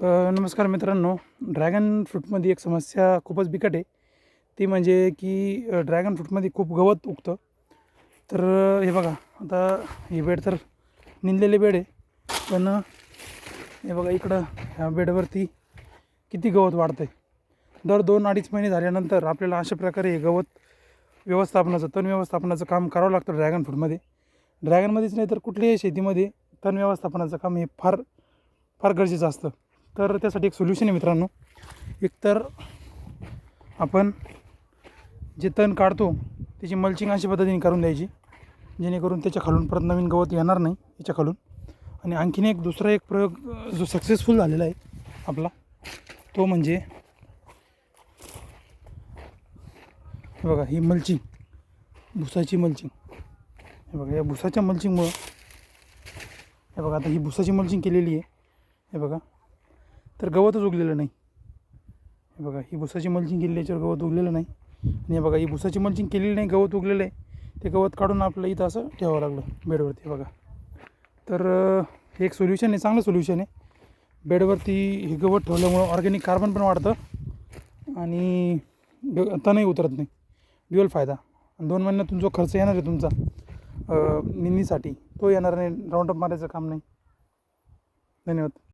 नमस्कार मित्रांनो. ड्रॅगन फ्रूटमध्ये एक समस्या खूपच बिकट आहे. ती म्हणजे की ड्रॅगन फ्रूटमध्ये खूप गवत उगतं. तर हे बघा आता हे बेड तर निंदलेले बेड आहे. पण हे बघा इकडं ह्या बेडवरती किती गवत वाढतं आहे दर दोन अडीच महिने झाल्यानंतर आपल्याला अशा प्रकारे हे गवत व्यवस्थापनाचं तण व्यवस्थापनाचं काम करावं लागतं ड्रॅगन फ्रूटमध्ये ड्रॅगनमध्येच नाही तर कुठल्याही शेतीमध्ये तण व्यवस्थापनाचं काम हे फार फार गरजेचं असतं. तर त्यासाठी एक सोल्युशन आहे मित्रांनो. एकतर आपण जे तण काढतो त्याची मल्चिंग अशा पद्धतीने करून द्यायची जेणेकरून त्याच्या खालून परत नवीन गवत येणार नाही याच्या खालून. आणि आणखीन एक दुसरा एक प्रयोग जो सक्सेसफुल झालेला आहे आपला तो म्हणजे हे बघा ही मल्चिंग भुसाची मल्चिंग हे बघा या भुसाच्या मल्चिंगमुळं हे बघा आता ही भुसाची मल्चिंग केलेली आहे. हे बघा तर गवतच उगलेलं नाही. हे बघा ही भुसाची मल्चिंग केलेली याच्यावर गवत उगलेलं नाही. आणि हे बघा ही भुसाची मल्चिंग केलेली नाही गवत उगलेलं आहे. ते गवत काढून आपलं इथं असं ठेवावं लागलं बेडवरती बघा. तर हे एक सोल्युशन आहे चांगलं सोल्युशन आहे. बेडवरती हे गवत ठेवल्यामुळं ऑर्गॅनिक कार्बन पण वाढतं आणि तणही उतरत नाही. ड्युअल फायदा. आणि दोन महिन्यातून जो खर्च येणार आहे तुमचा निंदीसाठी तो येणार नाही राऊंडअप मारायचं काम नाही. धन्यवाद.